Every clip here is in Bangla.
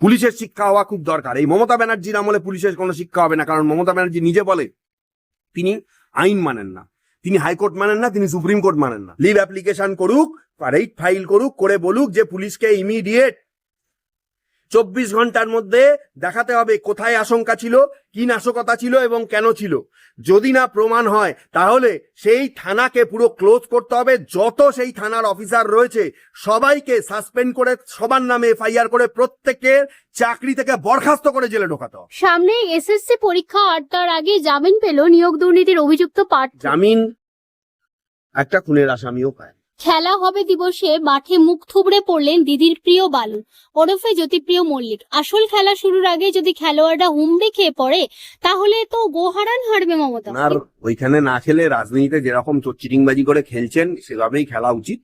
পুলিশের শিক্ষা হওয়া খুব দরকার। এই মমতা ব্যানার্জির আমলে পুলিশের কোনো শিক্ষা হবে না, কারণ মমতা ব্যানার্জি নিজে বলে, তিনি আইন মানেন না। তিনি হাইকোর্ট মানেন না, তিনি সুপ্রিম কোর্ট মানেন না। লিভ অ্যাপ্লিকেশন করুক রেট ফাইল করুক, করে বলুক যে পুলিশকে ইমিডিয়েট চব্বিশ ঘণ্টার মধ্যে দেখাতে হবে কোথায় আশঙ্কা ছিল কি নাশকতা ছিল এবং কেন ছিল। যদি না প্রমাণ হয় তাহলে সেই থানাকে পুরো ক্লোজ করতে হবে। যত সেই থানার অফিসার রয়েছে সবাইকে সাসপেন্ড করে সবার নামে এফআইআর করে প্রত্যেকের চাকরি থেকে বরখাস্ত করে জেলে ঢোকাতে হবে। সামনে এসএসসি পরীক্ষা আর তার আগে জামিন পেল নিয়োগ দুর্নীতির অভিযুক্ত পার্থ। জামিন একটা খুনের আসামিও পায়। খেলা হবে দিবসে মাঠে মুখ থুবড়ে পড়লেন দিদির প্রিয় বালু, ওরফে জ্যোতিপ্রিয় মল্লিক। আসল খেলা শুরুর আগে যদি খেলোয়াড়রা হুমড়ি খেয়ে পড়ে, তাহলে তো গোহারান হারবে মমতা। আর ওইখানে না খেলে রাজনীতিতে যেরকম চিটিংবাজি করে খেলছেন, সেভাবেই খেলা উচিত।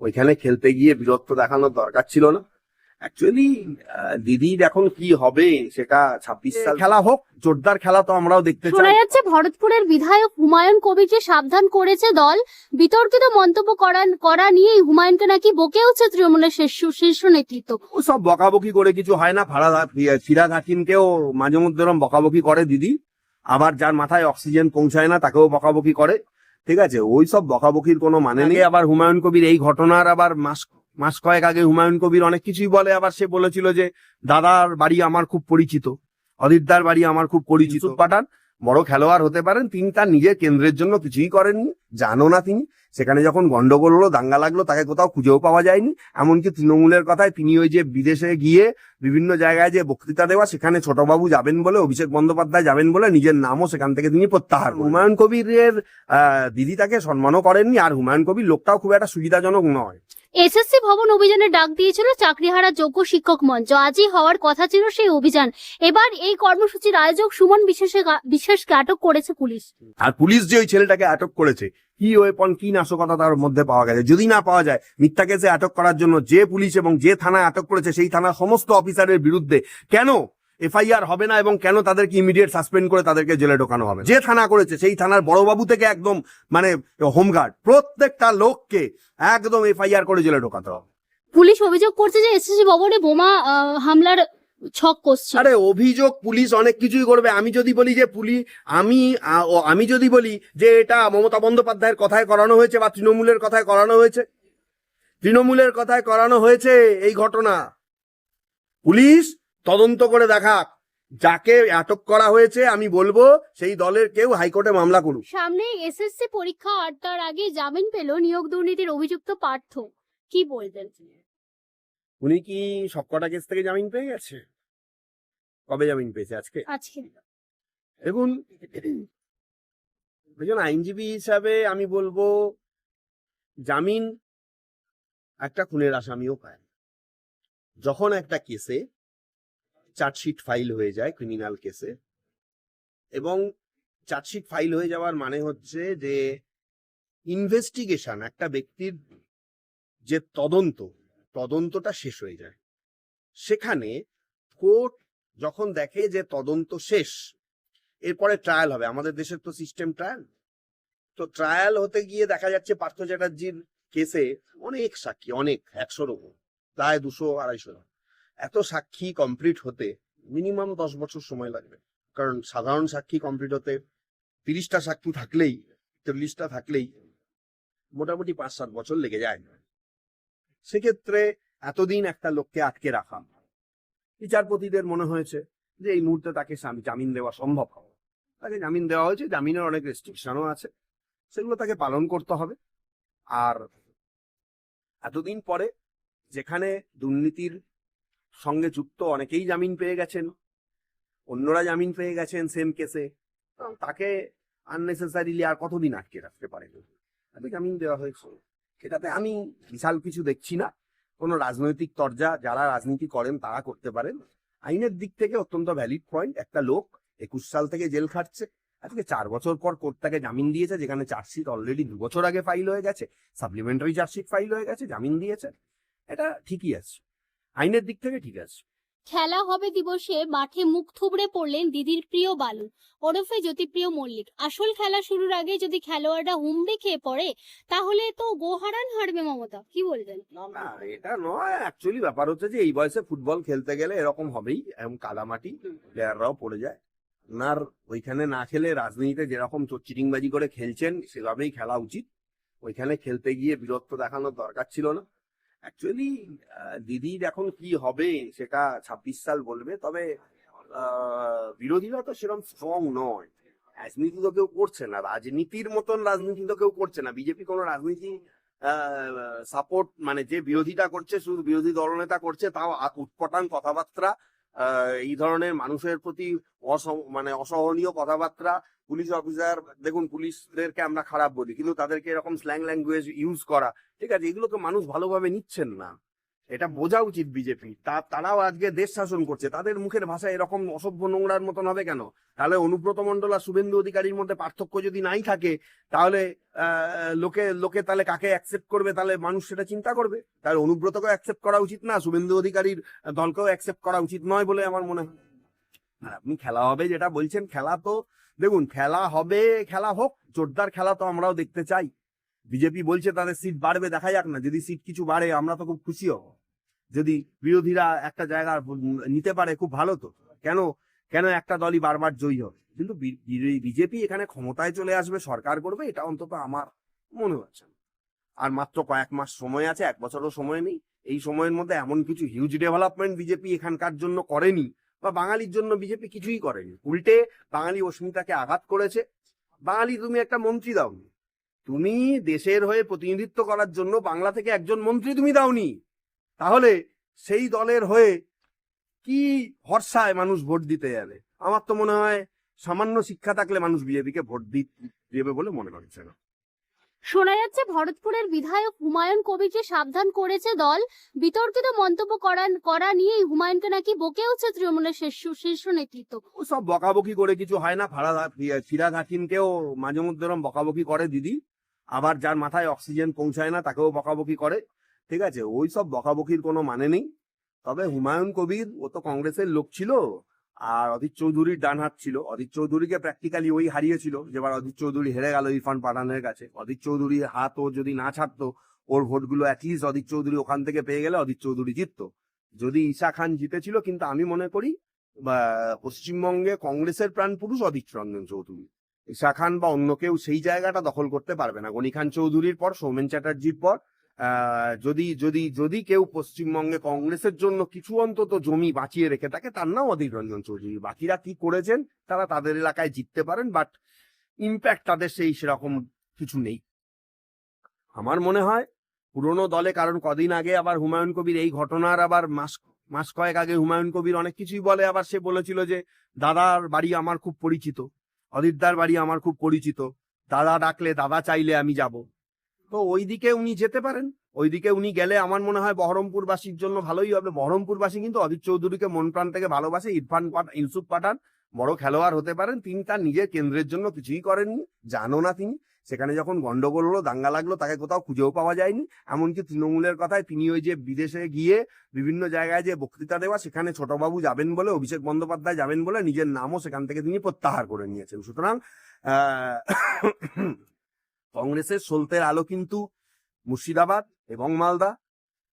ওইখানে খেলতে গিয়ে বীরত্ব দেখানোর দরকার ছিল না। অ্যাকচুয়ালি দিদির এখন কি হবে সেটা ছাব্বিশ সাল খেলা হোক জোরদার খেলা তো আমরাও দেখতে শোনা চাই। যাচ্ছে ভরতপুরের বিধায়ক হুমায়ুন কবিরকে সাবধান করেছে দল বিতর্কিত মন্তব্য করা করা নিয়েই হুমায়ুনকে নাকি বকেওছে তৃণমূলের শীর্ষ শীর্ষ নেতৃত্ব। ও সব বকাবকি করে কিছু হয় না ফারাদ ফিরাদ হাকিমকেও মাঝে মধ্যে এরম বকাবকি করে দিদি। আবার যার মাথায় অক্সিজেন পৌঁছায় না তাকেও বকাবকি করে। ঠিক আছে ওই সব বকাবকির কোনো মানে নেই। আবার হুমায়ুন কবির এই ঘটনার আবার মাস মাস কয়েক আগে হুমায়ুন কবির অনেক কিছুই বলে আবার সে বলেছিল যে দাদার বাড়ি আমার খুব পরিচিত। অদিতদার বাড়ি আমার খুব পরিচিত। পাঠান বড় খেলোয়াড় হতে পারেন তিনি তার নিজের কেন্দ্রের জন্য কিছুই করেননি জানো না তিনি। সেখানে যখন গন্ডগোল হলো দাঙ্গা লাগল তাকে কোথাও খুঁজেও পাওয়া যায়নি। এমনকি তৃণমূলের কথায় তিনি ওই যে বিদেশে গিয়ে বিভিন্ন জায়গায় যে বক্তৃতা দেওয়া সেখানে ছোটবাবু যাবেন বলে অভিষেক বন্দ্যোপাধ্যায় যাবেন বলে নিজের নামও সেখান থেকে তিনি প্রত্যাহার। হুমায়ুন কবিরের দিদি তাকে সম্মানও করেননি আর হুমায়ুন কবির লোকটাও খুব একটা সুবিধাজনক নয়। এসএসসি ভবন অভিযানের ডাক দিয়েছিল চাকরিহারা যোগ্য শিক্ষক মঞ্চ। আজই হওয়ার কথা ছিল সেই অভিযান। এবার এই কর্মসূচির আয়োজক সুমন বিশেষে বিশেষকে আটক করেছে পুলিশ। আর পুলিশ যে ওই ছেলেটাকে আটক করেছে কি ওয়েপন কি নাশকতা তার মধ্যে পাওয়া গেছে। যদি না পাওয়া যায়, মিথ্যা কেসে আটক করার জন্য যে পুলিশ এবং যে থানায় আটক করেছে, সেই থানার সমস্ত অফিসারের বিরুদ্ধে কেন এফআইআর হবে না এবং কেন তাদেরকে ইমিডিয়েট সাসপেন্ড করে তাদেরকে জেলে ঢোকানো হবে? যে থানা করেছে, সেই থানার বড়বাবু থেকে একদম মানে হোমগার্ড প্রত্যেকটা লোককে একদম এফআইআর করে জেলে ঢোকাতে হবে। পুলিশ অভিযোগ করছে যে এসএসসি ভবনে বোমা হামলার ছক কষছে আরে অভিযোগ পুলিশ অনেক কিছুই করবে। আমি যদি বলি যে পুলিশ আমি আমি যদি বলি যে এটা মমতা বন্দ্যোপাধ্যায়ের কথায় করানো হয়েছে বা তৃণমূলের কথায় করানো হয়েছে। তৃণমূলের কথায় করানো হয়েছে এই ঘটনা। পুলিশ তদন্ত করে দেখাক। যাকে আটক করা হয়েছে আমি বলব সেই দলের কেউ হাইকোর্টে মামলা করুক। সামনে এসএসসি পরীক্ষা আর তার আগে জামিন পেল নিয়োগ দুর্নীতির অভিযুক্ত পার্থ। কি বলবেন উনি কি সবকটা কেস থেকে জামিন পেয়ে গেছে? কবে জামিন পেয়েছে আজকে? আজকে দেখুন একজন আইনজীবী হিসাবে আমি বলব জামিন একটা খুনের আসামিও পায় যখন একটা কেসে চার্জশিট ফাইল হয়ে যায় ক্রিমিনাল কেসে এবং চার্জশিট ফাইল হয়ে যাওয়ার মানে হচ্ছে যে ইনভেস্টিগেশন একটা ব্যক্তির যে তদন্ত তদন্তটা শেষ হয়ে যায়। সেখানে কোর্ট যখন দেখে যে তদন্ত শেষ, এরপরে ট্রায়াল হবে। আমাদের দেশের তো সিস্টেম ট্রায়াল তো ট্রায়াল হতে গিয়ে দেখা যাচ্ছে পার্থ চ্যাটার্জির কেসে অনেক সাক্ষী, অনেক একশোর উপর প্রায় দুশো আড়াইশো এত সাক্ষী কমপ্লিট হতে মিনিমাম দশ বছর সময় লাগবে। কারণ সাধারণ সাক্ষী কমপ্লিট হতে তিরিশটা সাক্ষী থাকলেই, চল্লিশটা থাকলেই মোটামুটি পাঁচ সাত বছর লেগে যায়। সেক্ষেত্রে এতদিন একটা লোককে আটকে রাখা। বিচারপতিদের মনে হয়েছে যে এই মুহূর্তে তাকে জামিন দেওয়া সম্ভব হবে তাকে জামিন দেওয়া হয়েছে, জামিনের অনেক রেস্ট্রিকশনও আছে। সেগুলো তাকে পালন করতে হবে। আর এতদিন পরে যেখানে দুর্নীতির সঙ্গে যুক্ত অনেকেই জামিন পেয়ে গেছেন, অন্যরা জামিন পেয়ে গেছেন সেম কেসে তাকে আননেসেসারিলি আর কতদিন আটকে রাখতে পারে? জামিন দেওয়া হয়েছে। সেটাতে আমি বিশাল কিছু দেখছি না। কোনো রাজনৈতিক তরজা যারা রাজনীতি করেন তারা করতে পারেন। আইনের দিক থেকে অত্যন্ত ভ্যালিড পয়েন্ট একটা লোক একুশ সাল থেকে জেল খাটছে। আজকে চার বছর পর কোর্ট তাকে জামিন দিয়েছে, যেখানে চার্জশিট অলরেডি দু বছর আগে ফাইল হয়ে গেছে সাপ্লিমেন্টারি চার্জশিট ফাইল হয়ে গেছে, জামিন দিয়েছে। এটা ঠিকই আছে। আইনের দিক থেকে ঠিক আছে। খেলা হবে দিবসে মাঠে মুখ থুবড়ে পড়লেন দিদির প্রিয় বালু, ওরফে জ্যোতিপ্রিয় মল্লিক। আসল খেলা শুরুর আগে যদি খেলোয়াড়রা হুমড়ি খেয়ে পড়ে, তাহলে তো গোহারান হারবে মমতা, কি বলবেন? এটা নয় অ্যাকচুয়ালি ব্যাপার হচ্ছে যে এই বয়সে ফুটবল খেলতে গেলে এরকম হবেই, এরকম কাদামাটি প্লেয়াররাও পড়ে যায়। ওনার ওইখানে না খেলে রাজনীতিতে যেরকম চিটিংবাজি করে খেলছেন, সেভাবেই খেলা উচিত। ওইখানে খেলতে গিয়ে বীরত্ব দেখানোর দরকার ছিল না। অ্যাকচুয়ালি দিদির এখন কি হবে সেটা ছাব্বিশ সাল বলবে, তবে বিরোধীরা তো সেরকম স্ট্রং নয়। রাজনীতি তো কেউ করছে না। রাজনীতির মতন রাজনীতি তো কেউ করছে না। বিজেপি কোনো রাজনীতি সাপোর্ট মানে যে বিরোধিতা করছে, শুধু বিরোধী দলনেতা করছে, তাও উৎপটাং কথাবার্তা এই ধরনের মানুষের প্রতি মানে অসহনীয় কথাবার্তা পুলিশ অফিসার, দেখুন পুলিশদেরকে আমরা খারাপ বলি, কিন্তু তাদেরকে এরকম স্ল্যাং ল্যাঙ্গুয়েজ ইউজ করা, ঠিক আছে? এগুলোকে মানুষ ভালোভাবে নিচ্ছেন না। এটা বোঝা উচিত বিজেপি। তা, তারাও আজকে দেশ শাসন করছে। তাদের মুখের ভাষা এরকম অসভ্য নোংরার মতন হবে কেন? তাহলে অনুব্রত মন্ডল আর শুভেন্দু অধিকারীর মধ্যে পার্থক্য যদি নাই থাকে, তাহলে লোকে লোকে তাহলে কাকে অ্যাকসেপ্ট করবে? তাহলে মানুষ সেটা চিন্তা করবে। তাহলে অনুব্রতকেও অ্যাকসেপ্ট করা উচিত না, শুভেন্দু অধিকারীর দলকেও অ্যাকসেপ্ট করা উচিত নয় বলে আমার মনে হয়। আপনি খেলা হবে যেটা বলছেন, খেলা তো দেখুন, খেলা হবে, খেলা হোক, জোরদার খেলা তো আমরাও দেখতে চাই। বিজেপি বলছে তাদের সিট বাড়বে, দেখা যাক না। যদি সিট কিছু বাড়ে, আমরা তো খুব খুশি হব। যদি বিরোধীরা একটা জায়গা নিতে পারে, খুব ভালো তো। কেন কেন একটা দলই বারবার জয়ী হবে? কিন্তু বিজেপি এখানে ক্ষমতায় চলে আসবে, সরকার করবে, এটা অন্তত আমার মনে হচ্ছে। আর মাত্র কয়েক মাস সময় আছে, এক বছরও সময় নেই। এই সময়ের মধ্যে এমন কিছু হিউজ ডেভেলপমেন্ট বিজেপি এখানকার জন্য করেনি। বা বাঙালির জন্য বিজেপি কিছুই করেনি। উল্টে বাঙালি অস্মিতাকে আঘাত করেছে। বাঙালি, তুমি একটা মন্ত্রী দাওনি। তুমি দেশের হয়ে প্রতিনিধিত্ব করার জন্য বাংলা থেকে একজন মন্ত্রী তুমি দাওনি। তাহলে সেই দলের হয়ে কি ভরসায় মানুষ ভোট দিতে যাবে? আমার তো মনে হয় সামান্য শিক্ষা থাকলে মানুষ বিজেপিকে ভোট দি- দেবে বলে মনে করছে না। শোনা যাচ্ছে ভরতপুরের বিধায়ক হুমায়ুন কবিরকে সাবধান করেছে দল, বিতর্কিত মন্তব্য করা করা নিয়েই হুমায়ুনকে নাকি বকেওছে তৃণমূলের শীর্ষ নেতৃত্ব। সব বকাবকি করে কিছু হয় না ফারাদ ফিরাদ হাকিমকেও মাঝে মধ্যে এরকম বকাবকি করে দিদি। আবার যার মাথায় অক্সিজেন পৌঁছায় না, তাকেও বকাবকি করে। ঠিক আছে, ওই সব বকাবকির কোনো মানে নেই। তবে হুমায়ুন কবির, ও তো কংগ্রেসের লোক ছিল আর অধীর চৌধুরীর ডান হাত ছিল। অধীর চৌধুরীকে প্র্যাকটিক্যালি ওই হারিয়েছিল, যেবার অধীর চৌধুরী হেরে গেল ইরফান পাঠানের কাছে। অধীর চৌধুরীর হাত ও যদি না ছাড়তো, ওর ভোটগুলো অ্যাটলিস্ট অধীর চৌধুরী ওখান থেকে পেয়ে গেলে অধীর চৌধুরী জিততো। যদি ঈশা খান জিতেছিল, কিন্তু আমি মনে করি পশ্চিমবঙ্গে কংগ্রেসের প্রাণপুরুষ অধীর রঞ্জন চৌধুরী। ঈশা খান বা অন্য কেউ সেই জায়গাটা দখল করতে পারবে না। গনি খান চৌধুরীর পর, সৌমেন চ্যাটার্জির পর যদি যদি যদি কেউ পশ্চিমবঙ্গে কংগ্রেসের জন্য কিছু অন্তত জমি বাঁচিয়ে রেখে থাকে, তার নাম অধীর রঞ্জন চৌধুরী। বাকিরা কি করেছেন, তারা তাদের এলাকায় জিততে পারেন বাট ইম্প্যাক্ট তাদের সেই সেরকম কিছু নেই। আমার মনে হয়, পুরনো দলে, কারণ কদিন আগে আবার হুমায়ুন কবির, এই ঘটনার আবার মাস মাস কয়েক আগে হুমায়ুন কবির অনেক কিছুই বলে, আবার সে বলেছিল যে, দাদার বাড়ি আমার খুব পরিচিত অদিতদার বাড়ি আমার খুব পরিচিত, দাদা ডাকলে দাদা চাইলে আমি যাব। তো ওইদিকে উনি যেতে পারেন। ওইদিকে উনি গেলে আমার মনে হয় বহরমপুরবাসীর জন্য ভালোই হবে। বহরমপুরবাসী কিন্তু অদিত চৌধুরীকে মন প্রাণ থেকে ভালোবাসে, ইরফান ইউসুফ পাঠান বড় খেলোয়াড় হতে পারেন। তিনি তার নিজের কেন্দ্রের জন্য কিছুই করেননি জানো না তিনি। সেখানে যখন গন্ডগোল হলো, দাঙ্গা লাগল, তাকে কোথাও খুঁজেও পাওয়া যায়নি। এমনকি তৃণমূলের কথায় তিনি ওই যে বিদেশে গিয়ে বিভিন্ন জায়গায় যে বক্তৃতা দেওয়া, সেখানে ছোটবাবু যাবেন বলে, অভিষেক বন্দ্যোপাধ্যায় যাবেন বলে নিজের নামও সেখান থেকে তিনি প্রত্যাহার করে নিয়েছেন। সুতরাং কংগ্রেসের সলতের আলো কিন্তু মুর্শিদাবাদ এবং মালদা।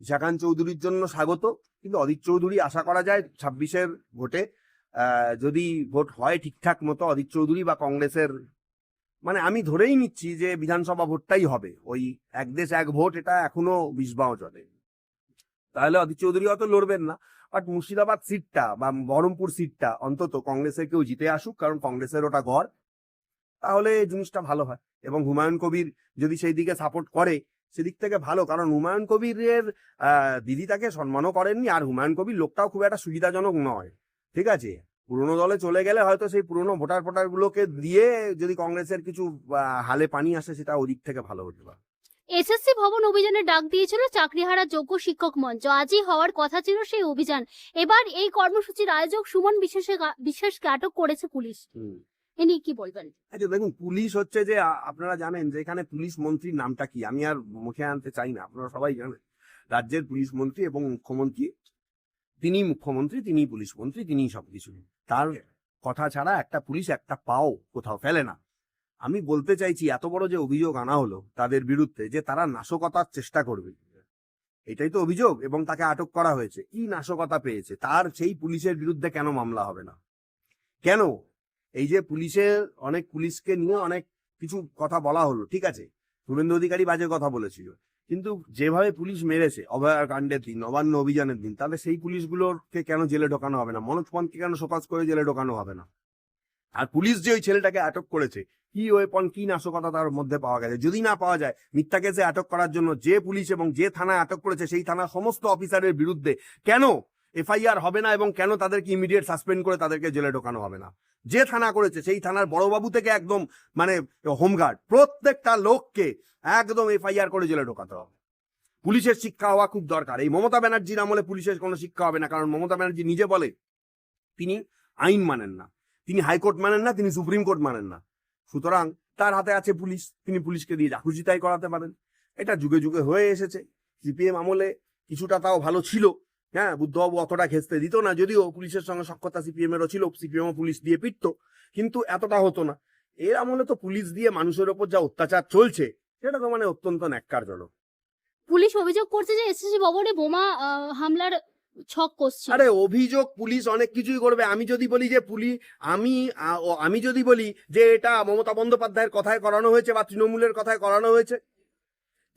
ঈশাখান চৌধুরীর জন্য স্বাগত। কিন্তু অদিত চৌধুরী আশা করা যায় ছাব্বিশের ভোটে যদি ভোট হয় ঠিকঠাক মতো অদিত চৌধুরী বা কংগ্রেসের মানে আমি ধরেই নিচ্ছি যে বিধানসভা ভোটটাই হবে। ওই এক দেশ এক ভোট, এটা এখনও বিষ চলে। তাহলে অদিত চৌধুরী অত লড়বেন না। বাট মুর্শিদাবাদ সিটটা বা বহরমপুর সিটটা অন্তত কংগ্রেসের কেউ জিতে আসুক, কারণ কংগ্রেসের ওটা ঘর। তাহলে জিনিসটা ভালো হয়। এবং হুমায়ুন কবির যদি সেই দিকে সাপোর্ট করে সেদিক থেকে ভালো। কারণ হুমায়ুন কবিরের দিদি তাকে সম্মানও করেননি আর হুমায়ুন কবির লোকটাও খুব একটা সুবিধাজনক নয়। ঠিক আছে? পুরোনো দলে চলে গেলে হয়তো সেই পুরোনো ভোটার ফোটার গুলোকে দিয়ে যদি কংগ্রেসের কিছু হালে পানি আসে সেটা ওদিক থেকে ভালো হতে পারে। এসএসসি ভবন অভিযানের ডাক দিয়েছিল চাকরিহারা যোগ্য শিক্ষক মঞ্চ। আজই হওয়ার কথা ছিল সেই অভিযান। এবার এই কর্মসূচির আয়োজক সুমন বিশেষে বিশেষকে আটক করেছে পুলিশ। এ নিয়ে কি বলবেন? আচ্ছা দেখুন পুলিশ হচ্ছে যে আপনারা জানেন যে এখানে পুলিশ মন্ত্রীর নামটা কি? আমি আর মুখে আনতে চাই না আপনারা সবাই জানেন। রাজ্যের পুলিশ মন্ত্রী এবং মুখ্যমন্ত্রী তিনি মুখ্যমন্ত্রী তিনি পুলিশ মন্ত্রী তিনি সবকিছু। তার কথা ছাড়া একটা পুলিশ একটা পাও কোথাও ফেলে না। আমি বলতে চাইছি এত বড় যে অভিযোগ আনা হলো তাদের বিরুদ্ধে যে তারা নাশকতার চেষ্টা করবে। এটাই তো অভিযোগ এবং তাকে আটক করা হয়েছে। কি নাশকতা পেয়েছে? তার সেই পুলিশের বিরুদ্ধে কেন মামলা হবে না? কেন? এই যে পুলিশের অনেক পুলিশকে নিয়ে অনেক কিছু কথা বলা হলো, ঠিক আছে? শুভেন্দু অধিকারী বাজে কথা বলেছিল। কিন্তু যেভাবে পুলিশ মেরেছে, অভয়ার কাণ্ডের দিন নবান্ন অভিযানের দিন, তাহলে সেই পুলিশগুলোকে কেন জেলে ঢোকানো হবে না? মনোজ পন্থকে কেন সোপাস করে জেলে ঢোকানো হবে না? আর পুলিশ যে ওই ছেলেটাকে আটক করেছে, কি ওয়েপন কি নাশকতা তার মধ্যে পাওয়া গেছে? যদি না পাওয়া যায়, মিথ্যা কেসে আটক করার জন্য যে পুলিশ এবং যে থানায় আটক করেছে, সেই থানার সমস্ত অফিসারের বিরুদ্ধে কেন এফআইআর হবে না এবং কেন তাদেরকে ইমিডিয়েট সাসপেন্ড করে তাদেরকে জেলে ঢোকানো হবে না? যে থানা করেছে, সেই থানার বড়বাবু থেকে একদম মানে হোমগার্ড। প্রত্যেকটা লোককে একদম এফআইআর করে জেলে ঢোকাতে হবে। পুলিশের শিক্ষা হওয়া খুব দরকার। এই মমতা ব্যানার্জির আমলে পুলিশের কোনো শিক্ষা হবে না, কারণ মমতা ব্যানার্জি নিজে বলে, তিনি আইন মানেন না। তিনি হাইকোর্ট মানেন না, তিনি সুপ্রিম কোর্ট মানেন না। সুতরাং তার হাতে আছে পুলিশ, তিনি পুলিশকে দিয়ে যা তাই করাতে পারেন। এটা যুগে যুগে হয়ে এসেছে। সিপিএম আমলে কিছুটা তাও ভালো ছিল। হ্যাঁ বুদ্ধবাবু অতটা ঘেঁচতে দিত না যদিও পুলিশের সঙ্গে সক্ষতা সিপিএম এরও ছিল সিপিএম পুলিশ দিয়ে পিটতো কিন্তু এতটা হতো না। এর আমলে তো পুলিশ দিয়ে মানুষের ওপর যা অত্যাচার চলছে সেটা তো মানে অত্যন্ত ন্যাক্কারজনক। পুলিশ অভিযোগ করছে যে এসএসসি ভবনে বোমা হামলার ছক কষছে। আরে অভিযোগ পুলিশ অনেক কিছুই করবে। আমি যদি বলি যে পুলিশ আমি আমি যদি বলি যে এটা মমতা বন্দ্যোপাধ্যায়ের কথায় করানো হয়েছে বা তৃণমূলের কথায় করানো হয়েছে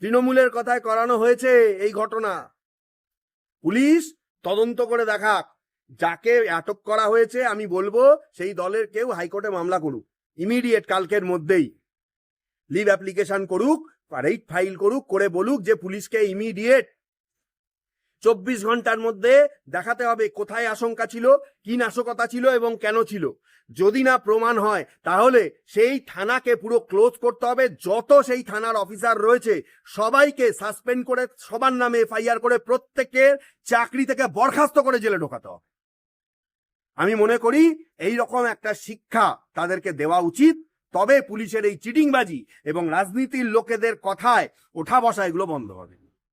তৃণমূলের কথায় করানো হয়েছে এই ঘটনা। পুলিশ তদন্ত করে দেখাক। যাকে আটক করা হয়েছে, আমি বলব সেই দলের কেউ হাইকোর্টে মামলা করুক। ইমিডিয়েট কালকের মধ্যেই। লিভ অ্যাপ্লিকেশন করুক রেট ফাইল করুক, করে বলুক যে পুলিশকে ইমিডিয়েট চব্বিশ ঘণ্টার মধ্যে দেখাতে হবে কোথায় আশঙ্কা ছিল, কি নাশকতা ছিল এবং কেন ছিল। যদি না প্রমাণ হয়, তাহলে সেই থানাকে পুরো ক্লোজ করতে হবে। যত সেই থানার অফিসার রয়েছে, সবাইকে সাসপেন্ড করে, সবার নামে এফআইআর করে প্রত্যেকের চাকরি থেকে বরখাস্ত করে জেলে ঢোকাতে হবে। আমি মনে করি এই রকম একটা শিক্ষা তাদেরকে দেওয়া উচিত। তবে পুলিশের এই চিটিংবাজি এবং রাজনীতির লোকেদের কথায় ওঠা বসা এগুলো বন্ধ হবে।